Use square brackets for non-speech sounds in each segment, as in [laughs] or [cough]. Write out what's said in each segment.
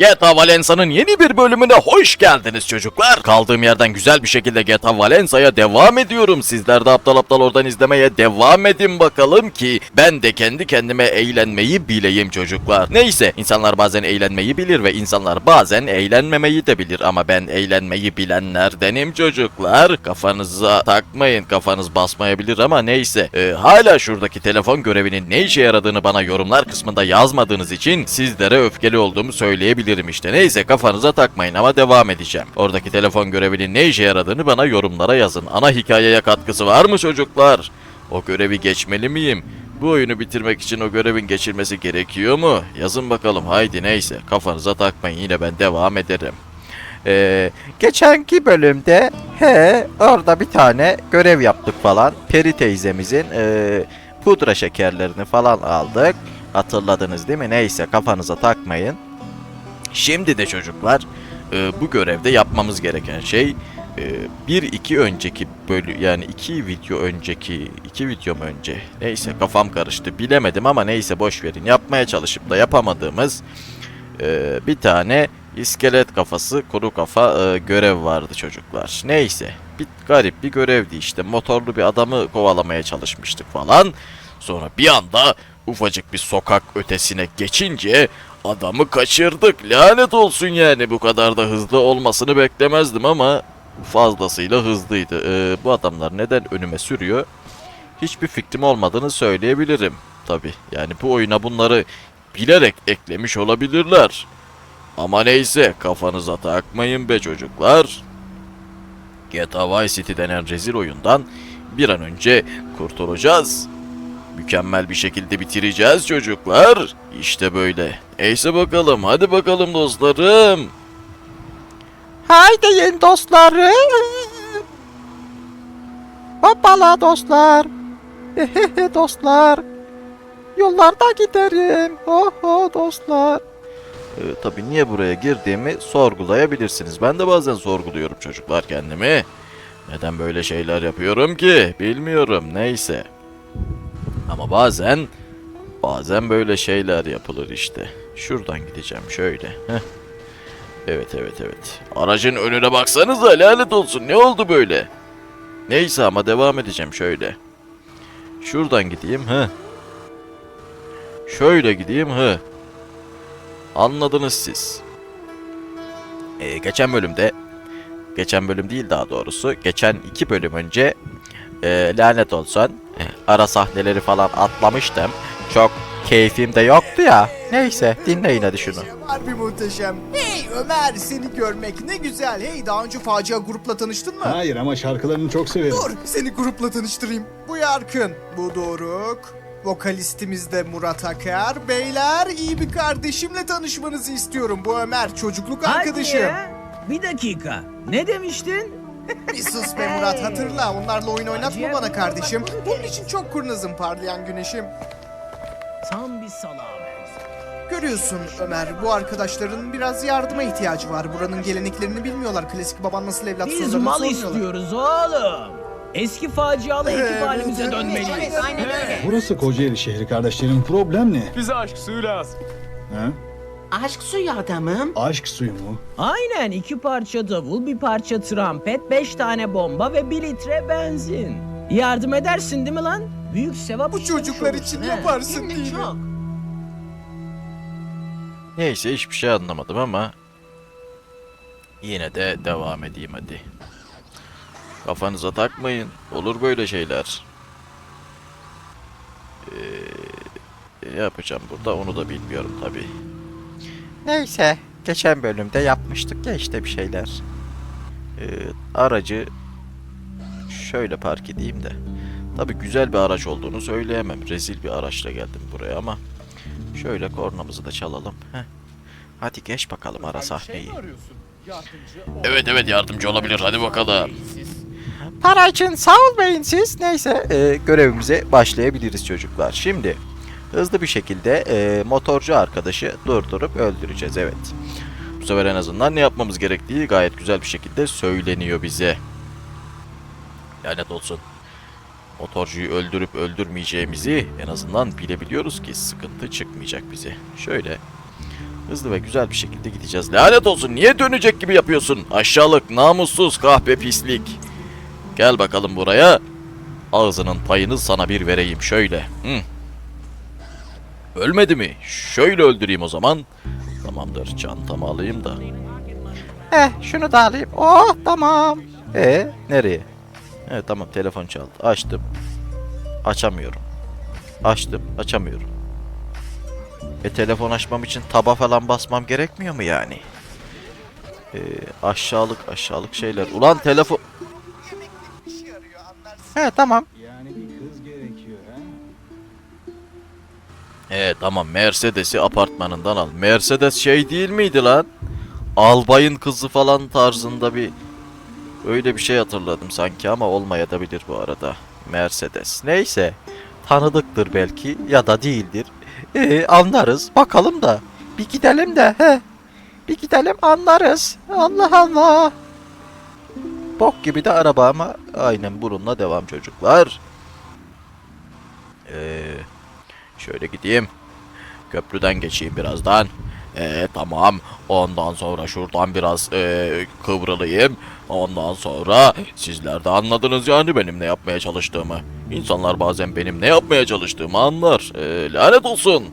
GTA Valensa'nın yeni bir bölümüne hoş geldiniz çocuklar. Kaldığım yerden güzel bir şekilde GTA Valensa'ya devam ediyorum. Sizler de aptal aptal oradan izlemeye devam edin bakalım ki ben de kendi kendime eğlenmeyi bileyim çocuklar. Neyse insanlar bazen eğlenmeyi bilir ve insanlar bazen eğlenmemeyi de bilir ama ben eğlenmeyi bilenlerdenim çocuklar. Kafanıza takmayın kafanız basmayabilir ama neyse. Ee, hala şuradaki telefon görevinin ne işe yaradığını bana yorumlar kısmında yazmadığınız için sizlere öfkeli olduğumu söyleyebilirim işte. Neyse kafanıza takmayın ama devam edeceğim. Oradaki telefon görevinin ne işe yaradığını bana yorumlara yazın. Ana hikayeye katkısı var mı çocuklar? O görevi geçmeli miyim? Bu oyunu bitirmek için o görevin geçilmesi gerekiyor mu? Yazın bakalım haydi neyse kafanıza takmayın yine ben devam ederim. Ee, geçenki bölümde he orada bir tane görev yaptık falan. Peri teyzemizin e, pudra şekerlerini falan aldık. Hatırladınız değil mi? Neyse kafanıza takmayın. Şimdi de çocuklar e, bu görevde yapmamız gereken şey e, bir iki önceki bölü yani iki video önceki iki videom önce neyse kafam karıştı bilemedim ama neyse boş verin yapmaya çalışıp da yapamadığımız e, bir tane iskelet kafası kuru kafa e, görev vardı çocuklar. Neyse bir garip bir görevdi işte motorlu bir adamı kovalamaya çalışmıştık falan. Sonra bir anda ufacık bir sokak ötesine geçince adamı kaçırdık. Lanet olsun yani bu kadar da hızlı olmasını beklemezdim ama fazlasıyla hızlıydı. Ee, bu adamlar neden önüme sürüyor? Hiçbir fikrim olmadığını söyleyebilirim. Tabi yani bu oyuna bunları bilerek eklemiş olabilirler. Ama neyse kafanıza takmayın be çocuklar. GTA Vice City denen rezil oyundan bir an önce kurtulacağız. Mükemmel bir şekilde bitireceğiz çocuklar. İşte böyle. Neyse bakalım hadi bakalım dostlarım. Haydi yeni dostlarım. Hoppala dostlar. Hehehe dostlar. Yollarda giderim. Ho ho dostlar. Ee, tabii niye buraya girdiğimi sorgulayabilirsiniz. Ben de bazen sorguluyorum çocuklar kendimi. Neden böyle şeyler yapıyorum ki? Bilmiyorum. Neyse. Ama bazen bazen böyle şeyler yapılır işte. Şuradan gideceğim şöyle. Heh. Evet evet evet. Aracın önüne baksanıza lanet olsun. Ne oldu böyle? Neyse ama devam edeceğim şöyle. Şuradan gideyim. Hı. Şöyle gideyim. Hı. Anladınız siz. Ee, geçen bölümde, geçen bölüm değil daha doğrusu, geçen iki bölüm önce e, lanet olsun ara sahneleri falan atlamıştım. Çok keyfim de yoktu ya. Neyse dinleyin hadi şunu. Harbi muhteşem. Hey Ömer seni görmek ne güzel. Hey daha önce facia grupla tanıştın mı? Hayır ama şarkılarını çok severim. Dur seni grupla tanıştırayım. Bu Yarkın. Bu Doruk. Vokalistimiz de Murat Akar. Beyler iyi bir kardeşimle tanışmanızı istiyorum. Bu Ömer çocukluk arkadaşım. Hadi ya. Bir dakika. Ne demiştin? Bir sus be Murat hatırla. Onlarla oyun oynatma bana kardeşim. Bunun için çok kurnazım parlayan güneşim. Tam bir salağa benziyor. Görüyorsun Ömer bu arkadaşların biraz yardıma ihtiyacı var. Buranın geleneklerini bilmiyorlar. Klasik baban nasıl evlat Biz sorularını mal sormuyorlar. istiyoruz oğlum. Eski facialı ekip halimize dönmeliyiz. Burası Kocaeli şehri kardeşlerim. Problem ne? Bize aşk suyu lazım. Ha? Aşk suyu adamım. Aşk suyu mu? Aynen iki parça davul, bir parça trompet, beş tane bomba ve bir litre benzin. Yardım edersin değil mi lan? Büyük sevap Bu çocuklar olursun, için he. yaparsın Hem de değil mi? çok. Neyse hiçbir şey anlamadım ama yine de devam edeyim hadi. Kafanıza takmayın. Olur böyle şeyler. Ee, ne yapacağım burada onu da bilmiyorum tabii. Neyse geçen bölümde yapmıştık ya işte bir şeyler. Ee, aracı şöyle park edeyim de. Tabii güzel bir araç olduğunu söyleyemem. Rezil bir araçla geldim buraya ama şöyle kornamızı da çalalım. Heh. Hadi geç bakalım ara sahneyi. Evet evet yardımcı olabilir hadi bakalım. Para için sağ ol beyinsiz. Neyse e, görevimize başlayabiliriz çocuklar. Şimdi hızlı bir şekilde e, motorcu arkadaşı durdurup öldüreceğiz evet. Bu sefer en azından ne yapmamız gerektiği gayet güzel bir şekilde söyleniyor bize. Lanet olsun. Motorcuyu öldürüp öldürmeyeceğimizi en azından bilebiliyoruz ki sıkıntı çıkmayacak bize. Şöyle Hızlı ve güzel bir şekilde gideceğiz. Lanet olsun niye dönecek gibi yapıyorsun? Aşağılık, namussuz, kahpe pislik. Gel bakalım buraya. Ağzının payını sana bir vereyim şöyle. Hı. Ölmedi mi? Şöyle öldüreyim o zaman. Tamamdır çantamı alayım da. Eh şunu da alayım. Oh tamam. E nereye? Evet tamam telefon çaldı. Açtım. Açamıyorum. Açtım. Açamıyorum. E telefon açmam için taba falan basmam gerekmiyor mu yani? E, aşağılık aşağılık şeyler. Ulan telefon... He tamam. Yani bir kız gerekiyor ha? Evet tamam Mercedes'i apartmanından al. Mercedes şey değil miydi lan? Albayın kızı falan tarzında bir öyle bir şey hatırladım sanki ama olmayabilir bu arada. Mercedes. Neyse. Tanıdıktır belki ya da değildir. Ee, anlarız. Bakalım da. Bir gidelim de. He. Bir gidelim anlarız. Allah Allah. Bok gibi de araba ama aynen bununla devam çocuklar. Eee Şöyle gideyim. Köprüden geçeyim birazdan. Ee, tamam. Ondan sonra şuradan biraz ee, kıvrılayım. Ondan sonra sizler de anladınız yani benim ne yapmaya çalıştığımı. İnsanlar bazen benim ne yapmaya çalıştığımı anlar. Ee, lanet olsun.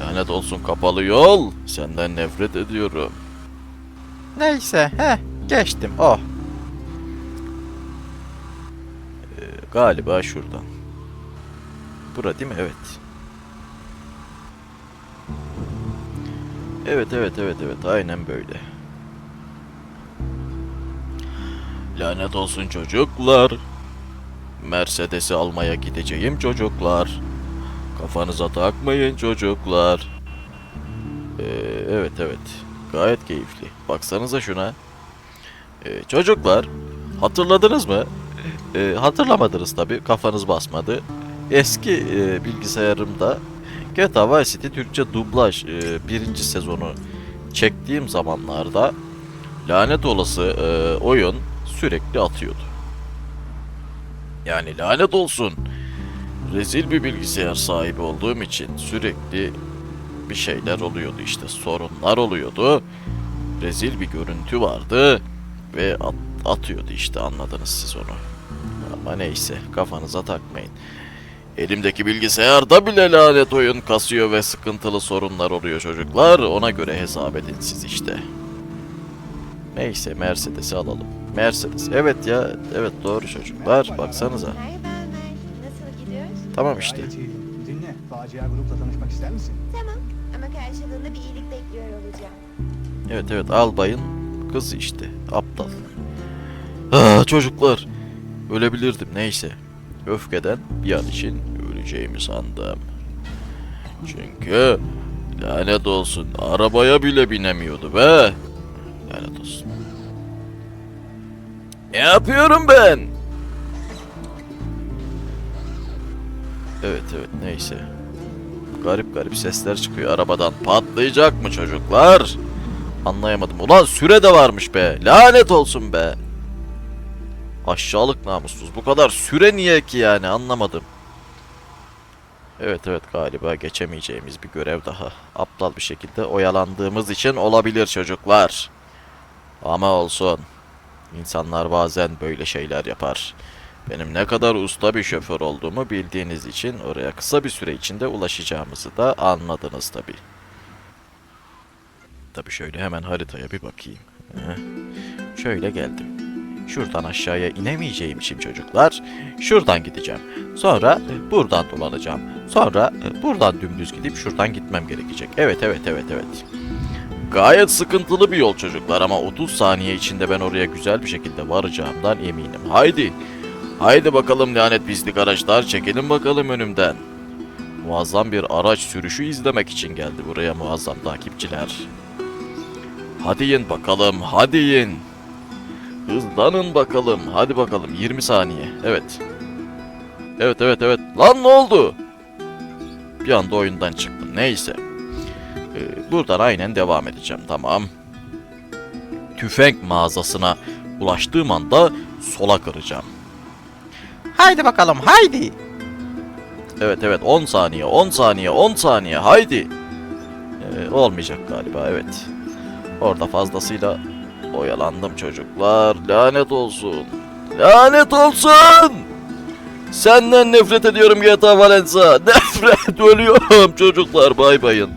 Lanet olsun kapalı yol. Senden nefret ediyorum. Neyse. He. Geçtim. Oh. Ee, galiba şuradan. Bura değil mi? Evet. Evet evet evet evet aynen böyle. Lanet olsun çocuklar. Mercedes'i almaya gideceğim çocuklar. Kafanıza takmayın çocuklar. Ee, evet evet. Gayet keyifli. Baksanıza şuna. Ee, çocuklar hatırladınız mı? Ee, hatırlamadınız tabi kafanız basmadı. Eski e, bilgisayarımda GTA Vice City Türkçe dublaj e, birinci sezonu çektiğim zamanlarda lanet olası e, oyun sürekli atıyordu. Yani lanet olsun. Rezil bir bilgisayar sahibi olduğum için sürekli bir şeyler oluyordu işte sorunlar oluyordu. Rezil bir görüntü vardı ve at- atıyordu işte anladınız siz onu. Ama neyse kafanıza takmayın. Elimdeki bilgisayarda bile lanet oyun kasıyor ve sıkıntılı sorunlar oluyor çocuklar. Ona göre hesap edin siz işte. Neyse Mercedes'i alalım. Mercedes. Evet ya. Evet doğru çocuklar. Baksanıza. Nasıl gidiyor? Tamam işte. Gayet iyi. Dinle. Facia grupla tanışmak ister misin? Tamam ama karşılığında bir iyilik bekliyor olacağım. Evet evet albayın kızı işte. Aptal. Ah, çocuklar. Ölebilirdim neyse. Öfkeden bir an için öleceğimi sandım. Çünkü lanet olsun arabaya bile binemiyordu be. Lanet olsun. Ne yapıyorum ben? Evet evet neyse. Garip garip sesler çıkıyor arabadan. Patlayacak mı çocuklar? Anlayamadım. Ulan süre de varmış be. Lanet olsun be. Aşağılık namussuz. Bu kadar süre niye ki yani anlamadım. Evet evet galiba geçemeyeceğimiz bir görev daha. Aptal bir şekilde oyalandığımız için olabilir çocuklar. Ama olsun. İnsanlar bazen böyle şeyler yapar. Benim ne kadar usta bir şoför olduğumu bildiğiniz için oraya kısa bir süre içinde ulaşacağımızı da anladınız tabi. Tabi şöyle hemen haritaya bir bakayım. Şöyle geldim. Şuradan aşağıya inemeyeceğim için çocuklar şuradan gideceğim. Sonra buradan dolanacağım. Sonra e, buradan dümdüz gidip şuradan gitmem gerekecek. Evet evet evet evet. Gayet sıkıntılı bir yol çocuklar ama 30 saniye içinde ben oraya güzel bir şekilde varacağımdan eminim. Haydi. Haydi bakalım lanet pislik araçlar çekelim bakalım önümden. Muazzam bir araç sürüşü izlemek için geldi buraya muazzam takipçiler. Hadi in bakalım hadi in. Hızlanın bakalım. Hadi bakalım 20 saniye. Evet. Evet evet evet. Lan ne oldu? Bir anda oyundan çıktım. Neyse. Ee, buradan aynen devam edeceğim. Tamam. Tüfek mağazasına ulaştığım anda sola kıracağım. Haydi bakalım haydi. Evet evet 10 saniye 10 saniye 10 saniye haydi. e, olmayacak galiba evet. Orada fazlasıyla oyalandım çocuklar. Lanet olsun. Lanet olsun. Senden nefret ediyorum GTA Valenza. [laughs] Nefret ölüyorum çocuklar bay bayın.